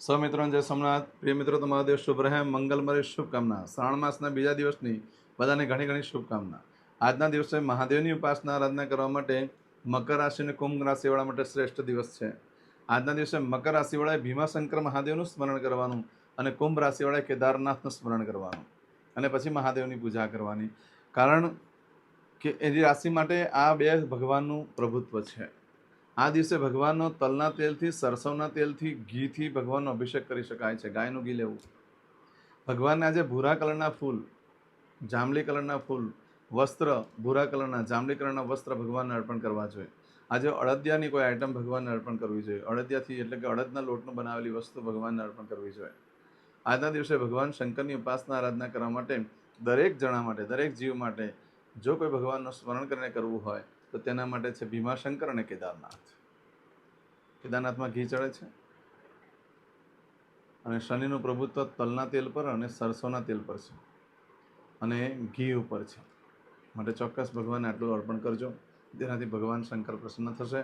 સૌમિત્રોને જય સોમનાથ. પ્રિય મિત્રો તમારો દિવસ શુભ રહે. મંગલમય શુભકામના. શ્રાવણ માસના બીજા દિવસની બધાને ઘણી ઘણી શુભકામના. આજના દિવસે મહાદેવની ઉપાસના, આરાધના કરવા માટે મકર રાશિ અને કુંભ રાશિવાળા માટે શ્રેષ્ઠ દિવસ છે. આજના દિવસે મકર રાશિવાળાએ ભીમાશંકર મહાદેવનું સ્મરણ કરવાનું અને કુંભ રાશિવાળાએ કેદારનાથનું સ્મરણ કરવાનું. અને પછી મહાદેવની પૂજા કરવાની. કારણ કે એની રાશિ માટે આ બે ભગવાનનું પ્રભુત્વ છે. આ દિવસે ભગવાનનો તલના તેલથી, સરસવના તેલથી, ઘીથી ભગવાનનો અભિષેક કરી શકાય છે, ગાયનું ઘી લેવું. ભગવાનને આજે ભૂરા કલરના ફૂલ, જાંબલી કલરના ફૂલ, વસ્ત્ર, ભૂરા કલરના, જાંબલી કલરના વસ્ત્ર ભગવાનને અર્પણ કરવા જોઈએ. આજે અડદિયાની કોઈ આઇટમ ભગવાનને અર્પણ કરવી જોઈએ. અડદિયાથી એટલે કે અડદના લોટનું બનાવેલી વસ્તુ ભગવાનને અર્પણ કરવી જોઈએ. આજના દિવસે ભગવાન શંકરની ઉપાસના આરાધના કરવા માટે દરેક જણા માટે, દરેક જીવ માટે, જો કોઈ ભગવાનનું સ્મરણ કરીને કરવું હોય તો તેના માટે છે ભીમાશંકર અને કેદારનાથ. કેદારનાથમાં ઘી ચડે છે અને શનિનું પ્રભુત્વ તલના તેલ પર અને સરસોના તેલ પર છે અને ઘી ઉપર છે. માટે ચોક્કસ ભગવાનને આટલું અર્પણ કરજો. જેનાથી ભગવાન શંકર પ્રસન્ન થશે.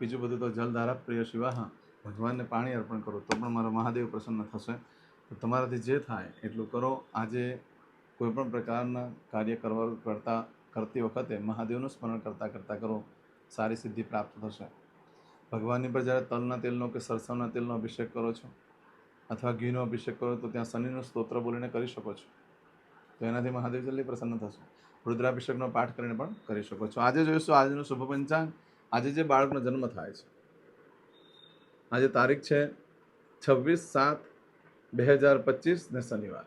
બીજું બધું તો જલધારા પ્રિય શિવાહ, ભગવાનને પાણી અર્પણ કરો તો પણ મારો મહાદેવ પ્રસન્ન થશે. તો તમારાથી જે થાય એટલું કરો. આજે કોઈપણ પ્રકારના કાર્ય કરવા કરતા કરતી વખતે મહાદેવનું સ્મરણ કરતાં કરતાં કરો. સારી સિદ્ધિ પ્રાપ્ત થશે. ભગવાનની પર જ્યારે તલના તેલનો કે સરસવના તેલનો અભિષેક કરો છો અથવા ઘીનો અભિષેક કરો તો ત્યાં શનિનું સ્તોત્ર બોલીને કરી શકો છો. તો એનાથી મહાદેવ જલ્દી પ્રસન્ન થશે. રુદ્રાભિષેકનો પાઠ કરીને પણ કરી શકો છો. આજે જોઈશું આજનું શુભ પંચાંગ. આજે જે બાળકનો જન્મ થાય છે. આજે તારીખ છે છવ્વીસ સાત બે હજાર પચીસ ને શનિવાર.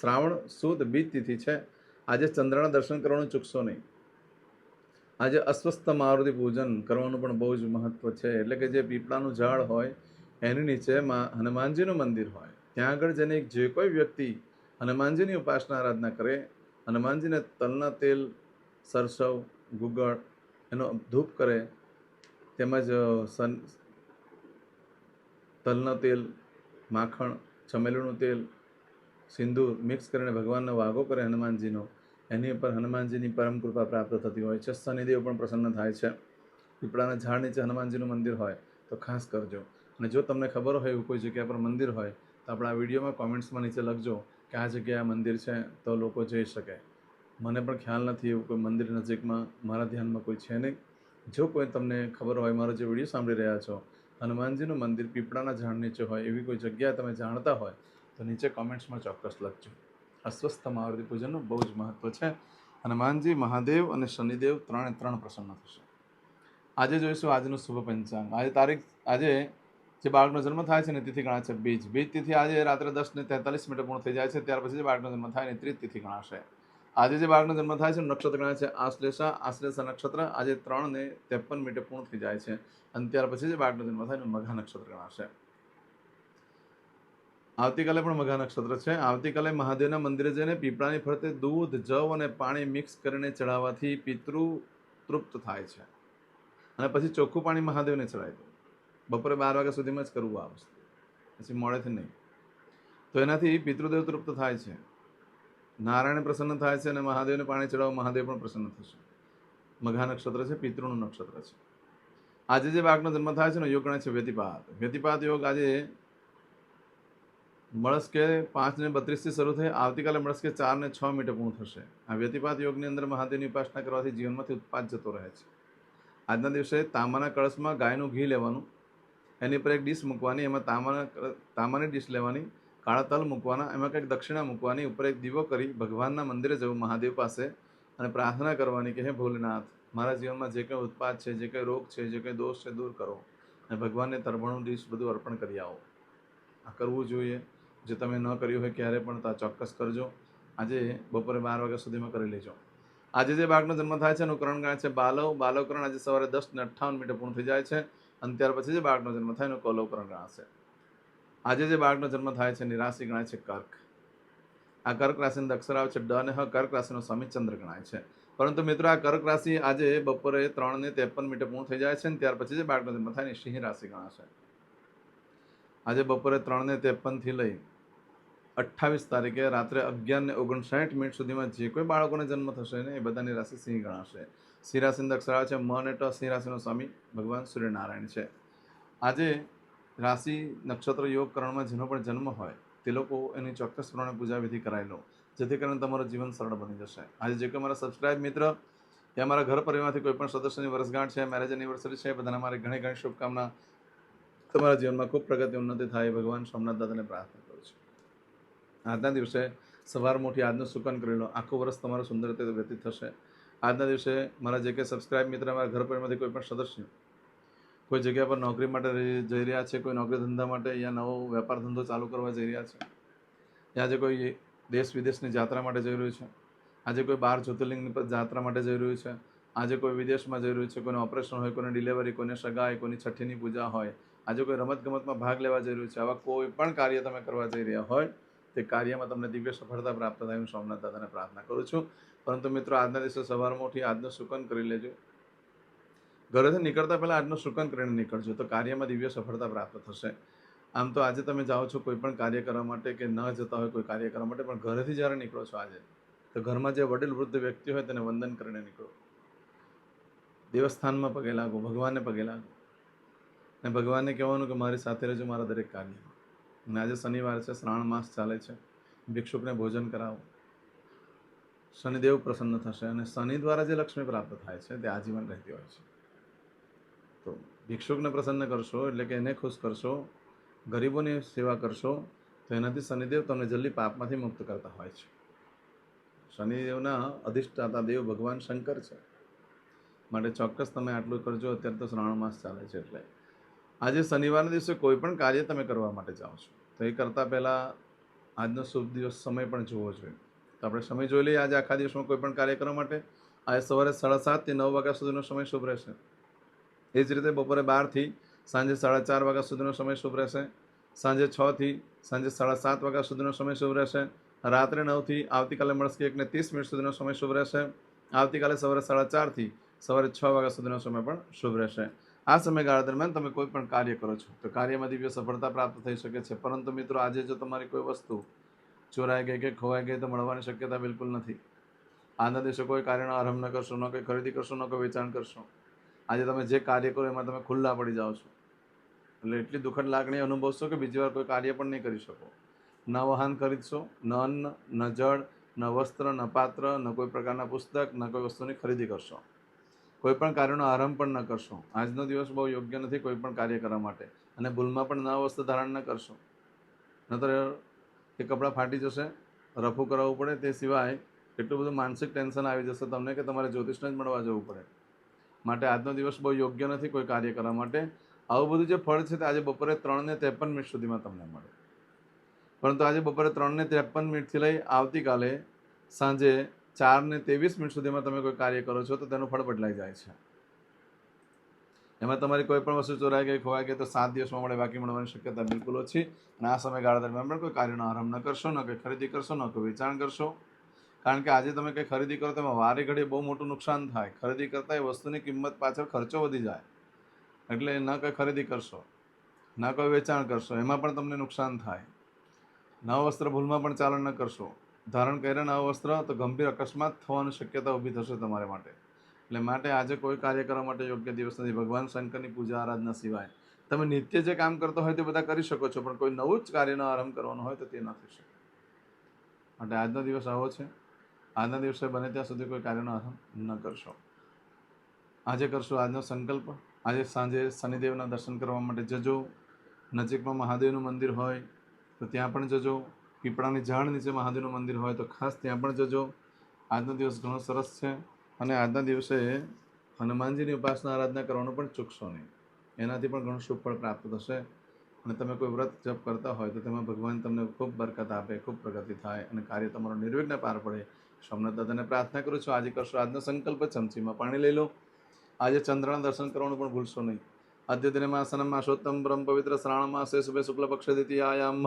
શ્રાવણ સુદ બીજ તિથિ છે. આજે ચંદ્રના દર્શન કરવાનું ચૂકશો નહીં. આજે અસ્વસ્થ મારુતિ પૂજન કરવાનું પણ બહુ જ મહત્વ છે. એટલે કે જે પીપળાનું ઝાડ હોય, એની નીચે મા હનુમાનજીનું મંદિર હોય. ત્યાં આગળ જઈને જે કોઈ વ્યક્તિ હનુમાનજીની ઉપાસના આરાધના કરે, હનુમાનજીને તલના તેલ, સરસવ, ગુગળ, એનો ધૂપ કરે, તેમજ સન, તલના તેલ, માખણ, ચમેલીનું તેલ, સિંદૂર મિક્સ કરીને ભગવાનનો વાગો કરે હનુમાનજીનો એની ઉપર હનુમાનજીની પરમ કૃપા પ્રાપ્ત થતી હોય છે. શનિદેવ પણ પ્રસન્ન થાય છે. પીપળાના ઝાડ નીચે હનુમાનજીનું મંદિર હોય તો ખાસ કરજો. અને જો તમને ખબર હોય એવું કોઈ જગ્યા પર મંદિર હોય તો આપણા વિડીયોમાં કોમેન્ટ્સમાં નીચે લખજો કે આ જગ્યાએ મંદિર છે તો લોકો જઈ શકે. મને પણ ખ્યાલ નથી એવું કોઈ મંદિર નજીકમાં મારા ધ્યાનમાં કોઈ છે નહીં. જો કોઈ તમને ખબર હોય, મારો જે વીડિયો સાંભળી રહ્યા છો, હનુમાનજીનું મંદિર પીપળાના ઝાડ નીચે હોય એવી કોઈ જગ્યા તમે જાણતા હોય તો નીચે કોમેન્ટ્સમાં ચોક્કસ લખજો. અસ્વસ્થ મારુતિ પૂજનનું બહુ જ મહત્વ છે. હનુમાનજી, મહાદેવ અને શનિદેવ ત્રણે ત્રણ પ્રસન્ન થશે. આજે જોઈશું આજનું શુભ પંચાંગ. આજે તારીખ, આજે જે બાળકનો જન્મ થાય છે ને તિથિ ગણાય છે બીજ. બીજ તિથિ આજે રાત્રે દસ ને તેતાલીસ મિનિટે પૂર્ણ થઈ જાય છે, ત્યાર પછી જે બાળકનો જન્મ થાય ને ત્રીજ તિથિ ગણાશે. આજે જે બાળકનો જન્મ થાય છે નક્ષત્ર ગણાય છે આશ્લેષા આશ્લેષા નક્ષત્ર આજે ત્રણ ને ત્રેપન મિનિટે પૂર્ણ થઈ જાય છે. અને ત્યાર પછી જે બાળકનો જન્મ થાય ને મઘા નક્ષત્ર ગણાશે. આવતીકાલે પણ મઘા નક્ષત્ર છે. આવતીકાલે મહાદેવના મંદિરે જઈને પીપળાની ફરતે દૂધ, જવ અને પાણી મિક્સ કરીને ચડાવવાથી પિતૃ તૃપ્ત થાય છે. અને પછી ચોખ્ખું પાણી મહાદેવને ચડાવી દો. બપોરે બાર વાગ્યા સુધીમાં જ કરવું આ વસ્તુ. પછી મોડેથી નહીં. તો એનાથી પિતૃદેવ તૃપ્ત થાય છે. નારાયણ પ્રસન્ન થાય છે અને મહાદેવને પાણી ચડાવો મહાદેવ પણ પ્રસન્ન થશે. મઘા નક્ષત્ર છે, પિતૃનું નક્ષત્ર છે. આજે જે બાળકનો જન્મ થાય છે ને યોગ ગણાય છે, વ્યતિપાત. વ્યતિપાત યોગ આજે મળસ્કે પાંચને બત્રીસથી શરૂ થઈ આવતીકાલે મળસ્કે ચાર ને છ મિનિટે પૂર્ણ થશે આ વ્યતિપાત યોગની અંદર મહાદેવની ઉપાસના કરવાથી જીવનમાંથી ઉત્પાદ જતો રહે છે આજના દિવસે તાંબાના કળશમાં ગાયનું ઘી લેવાનું એની પર એક ડીશ મૂકવાની એમાં તાંબાના તાંબાની ડીશ લેવાની કાળા તલ મૂકવાના એમાં કંઈક દક્ષિણા મૂકવાની ઉપર એક દીવો કરી ભગવાનના મંદિરે જવું મહાદેવ પાસે અને પ્રાર્થના કરવાની કે હે ભોલેનાથ મારા જીવનમાં જે કંઈ ઉત્પાદ છે જે કંઈ રોગ છે જે કંઈ દોષ છે દૂર કરો અને ભગવાનને તરભણું ડીશ બધું અર્પણ કરી આવો। આ કરવું જોઈએ। જે તમે ન કર્યું હોય ક્યારે પણ તા ચોક્કસ કરજો. આજે બપોરે બાર વાગ્યા સુધીમાં કરી લેજો. આજે જે બાળકનો જન્મ થાય છે એનું કરણ ગણાય છે બાલવ. બાલવકરણ આજે સવારે દસ ને અઠ્ઠાવન મિનિટે પૂર્ણ થઈ જાય છે અને ત્યાર પછી જે બાળકનો જન્મ થાય એનું કૌલવકરણ ગણાશે. આજે જે બાળકનો જન્મ થાય છે નિરાશી ગણાય છે કર્ક. આ કર્ક રાશિની અક્ષર આવે છે ડ અને હ. કર્ક રાશિનો સમીચંદ્ર ચંદ્ર ગણાય છે. પરંતુ મિત્રો, આ કર્ક રાશિ આજે બપોરે ત્રણ ને ત્રેપન મિનિટે પૂર્ણ થઈ જાય છે અને ત્યાર પછી જે બાળકનો જન્મ થાય ને સિંહ રાશિ ગણાશે. આજે બપોરે ત્રણને ત્રેપનથી લઈ અઠ્ઠાવીસ તારીખે રાત્રે અગિયાર ને ઓગણસાઠ મિનિટ સુધીમાં જે કોઈ બાળકોને જન્મ થશે ને એ બધાની રાશિ સિંહ ગણાશે. સિંહ રાશિની દક્ષરા છે મ અને ટ સિંહ રાશિનો સ્વામી ભગવાન સૂર્યનારાયણ છે. આજે રાશિ નક્ષત્ર યોગ કરણમાં જેનો પણ જન્મ હોય, તે લોકો એની ચોક્કસ પ્રમાણે પૂજા વિધિ કરાવી લો, જેથી કરીને તમારું જીવન સરળ બની જશે. આજે જે કોઈ મારા સબસ્ક્રાઇબ મિત્ર કે અમારા ઘર પરિવારમાંથી કોઈ પણ સદસ્યની વર્ષગાંઠ છે મેરેજ એનિવર્સરી છે, બધાને મારી ઘણી ઘણી શુભકામના. તમારા જીવનમાં ખૂબ પ્રગતિ ઉન્નતિ થાય ભગવાન સોમનાથ દાદાને પ્રાર્થના કરું છું. આજના દિવસે સવાર મોટી આજનું સુકન કરી લો. આખું વર્ષ તમારું સુંદર રીતે વ્યતીત થશે. આજના દિવસે મારા જે કે સબસ્ક્રાઇબ મિત્ર મારા ઘર પરિવારમાંથી કોઈ પણ સદસ્ય, કોઈ જગ્યા પર નોકરી માટે જઈ રહ્યા છે, કોઈ નોકરી ધંધા માટે યા નવો વેપાર ધંધો ચાલુ કરવા જઈ રહ્યા છે આજે કોઈ દેશ વિદેશની યાત્રા માટે જઈ રહ્યું છે આજે કોઈ બાર જ્યોતિર્લિંગની યાત્રા માટે જઈ રહ્યું છે આજે કોઈ વિદેશમાં જઈ રહ્યું છે, કોઈને ઓપરેશન હોય, કોઈને ડિલિવરી કોઈને સગાઈ, કોઈની છઠ્ઠીની પૂજા હોય આજે કોઈ રમતગમતમાં ભાગ લેવા જઈ રહ્યું છે, આવા કોઈ પણ કાર્ય તમે કરવા જઈ રહ્યા હોય, તે કાર્યમાં તમને દિવ્ય સફળતા પ્રાપ્ત થાય હું સોમનાથ દાદાને પ્રાર્થના કરું છું. પરંતુ મિત્રો, આજના દિવસે સવારમાં ઉઠી આજનું સુકન કરી લેજો. ઘરેથી નીકળતા પહેલાં આજનું સુકન કરીને નીકળજો, તો કાર્યમાં દિવ્ય સફળતા પ્રાપ્ત થશે. આમ તો આજે તમે જાઓ છો કોઈ પણ કાર્ય કરવા માટે કે ન જતા હોય કોઈ કાર્ય કરવા માટે, પણ ઘરેથી જ્યારે નીકળો છો આજે, તો ઘરમાં જે વડીલ વૃદ્ધ વ્યક્તિ હોય તેને વંદન કરીને નીકળો. દેવસ્થાનમાં પગે લાગો, ભગવાનને પગે લાગો. અને ભગવાનને કહેવાનું કે મારી સાથે રહેજો, મારા દરેક કાર્ય. અને આજે શનિવાર છે, શ્રાવણ માસ ચાલે છે. ભિક્ષુકને ભોજન કરાવો. શનિદેવ પ્રસન્ન થશે અને શનિ દ્વારા જે લક્ષ્મી પ્રાપ્ત થાય છે, તે આજીવન રહેતી હોય છે. તો ભિક્ષુકને પ્રસન્ન કરશો, એટલે કે એને ખુશ કરશો, ગરીબોની સેવા કરશો, તો એનાથી શનિદેવ તમને જલ્દી પાપમાંથી મુક્ત કરતા હોય છે. શનિદેવના અધિષ્ઠાતા દેવ ભગવાન શંકર છે. માટે ચોક્કસ તમે આટલું કરજો, અત્યારે તો શ્રાવણ માસ ચાલે છે એટલે. આજે શનિવારના દિવસે કોઈ પણ કાર્ય તમે કરવા માટે જાઓ છો. તો એ કરતાં પહેલાં આજનો શુભ દિવસ સમય પણ જોવો જોઈએ. તો આપણે સમય જોઈ લઈએ આજે આખા દિવસમાં કોઈ પણ કાર્ય કરવા માટે. આજે સવારે સાડા સાતથી નવ વાગ્યા સુધીનો સમય શુભ રહેશે. એ જ રીતે બપોરે બારથી સાંજે સાડા ચાર વાગ્યા સુધીનો સમય શુભ રહેશે. સાંજે છથી સાંજે સાડા સાત વાગ્યા સુધીનો સમય શુભ રહેશે. રાત્રે નવથી આવતીકાલે મળશે એકને ત્રીસ મિનિટ સુધીનો સમય શુભ રહેશે. આવતીકાલે સવારે સાડા ચારથી સવારે છ વાગ્યા સુધીનો સમય પણ શુભ રહેશે. આ સમયગાળા દરમિયાન તમે કોઈ પણ કાર્ય કરો છો. તો કાર્યમાં દિવ્ય સફળતા પ્રાપ્ત થઈ શકે છે. પરંતુ મિત્રો, આજે જો તમારી કોઈ વસ્તુ ચોરાઈ ગઈ કે ખોવાઈ ગઈ તો મળવાની શક્યતા બિલકુલ નથી. આના દિવસે કોઈ કાર્યનો આરંભ ન કરશો, ન કોઈ ખરીદી કરશો, ન કોઈ વેચાણ કરશો. આજે તમે જે કાર્ય કરો એમાં તમે ખુલ્લા પડી જાઓ છો. એટલે એટલી દુઃખદ લાગણી અનુભવશો કે બીજી વાર કોઈ કાર્ય પણ નહીં કરી શકો. ન વાહન ખરીદશો, ન અન્ન, ન જળ, ન વસ્ત્ર, ન પાત્ર, ન કોઈ પ્રકારના પુસ્તક, ન કોઈ વસ્તુની ખરીદી કરશો. કોઈ પણ કાર્યનો આરંભ પણ ન કરશો. આજનો દિવસ બહુ યોગ્ય નથી કોઈ પણ કાર્ય કરવા માટે. અને ભૂલમાં પણ ન વસ્ત્ર ધારણ ન કરશો. નતર એ કપડાં ફાટી જશે, રફું કરાવવું પડે, તે સિવાય એટલું બધું માનસિક ટેન્શન આવી જશે તમને કે તમારે જ્યોતિષને જ મળવા જવું પડે. માટે આજનો દિવસ બહુ યોગ્ય નથી કોઈ કાર્ય કરવા માટે. આવું બધું જે ફળ છે તે આજે બપોરે ત્રણને ત્રેપન મિનિટ સુધીમાં તમને મળે. પરંતુ આજે બપોરે ત્રણને ત્રેપન મિનિટથી લઈ આવતીકાલે સાંજે ચારને ત્રેવીસ મિનિટ સુધીમાં તમે કોઈ કાર્ય કરો છો, તો તેનું ફળ બદલાઈ જાય છે. એમાં તમારી કોઈ પણ વસ્તુ ચોરાઈ ગઈ, ખોવાઈ ગઈ, તો સાત દિવસમાં મળે, બાકી મળવાની શક્યતા બિલકુલ ઓછી. અને આ સમયગાળા દરમિયાન પણ કોઈ કાર્યનો આરંભ ન કરશો, ન કોઈ ખરીદી કરશો, ન કોઈ વેચાણ કરશો. કારણ કે આજે તમે કંઈ ખરીદી કરો તો એમાં વારે ઘડીએ બહુ મોટું નુકસાન થાય. ખરીદી કરતાં એ વસ્તુની કિંમત પાછળ ખર્ચો વધી જાય. એટલે ન કંઈ ખરીદી કરશો, ન કોઈ વેચાણ કરશો, એમાં પણ તમને નુકસાન થાય. ન વસ્ત્ર ભૂલમાં પણ ચાલન ન કરશો. ધારણ કર્યા નવા વસ્ત્ર, તો ગંભીર અકસ્માત થવાની શક્યતા ઊભી થશે તમારે માટે. એટલે માટે આજે કોઈ કાર્ય કરવા માટે યોગ્ય દિવસ નથી. ભગવાન શંકરની પૂજા આરાધના સિવાય. તમે નિત્ય જે કામ કરતો હોય તે બધા કરી શકો છો, પણ કોઈ નવું જ કાર્યનો આરંભ કરવાનો હોય તો તે ન થઈ શકે. માટે આજનો દિવસ આવો છે. આજના દિવસે બને ત્યાં સુધી કોઈ કાર્યનો આરંભ ન કરશો. આજે કરશો આજનો સંકલ્પ. આજે સાંજે શનિદેવના દર્શન કરવા માટે જજો. નજીકમાં મહાદેવનું મંદિર હોય તો ત્યાં પણ જજો. પીપળાની ઝાડ નીચે મહાદેવનું મંદિર હોય તો ખાસ ત્યાં પણ જજો. આજનો દિવસ ઘણો સરસ છે અને આજના દિવસે હનુમાનજીની ઉપાસના આરાધના કરવાનું પણ ચૂકશો નહીં. એનાથી પણ ઘણું શુભ ફળ પ્રાપ્ત થશે અને તમે કોઈ વ્રત જપ કરતા હોય તો તેમાં ભગવાન તમને ખૂબ બરકત આપે, ખૂબ પ્રગતિ થાય અને કાર્ય તમારું નિર્વિઘ્ન પાર પડે. સોમનાથ દાદાને પ્રાર્થના કરું છું, આજે કરશો આજનો સંકલ્પ, ચમચીમાં પાણી લઈ લો. આજે ચંદ્રના દર્શન કરવાનું પણ ભૂલશો નહીં. અદ્યતને માસનમ માસોત્તમ બ્રહ્મ પવિત્ર શ્રાણ માસે શુભે શુક્લ પક્ષ દ્વિતીયાયામ.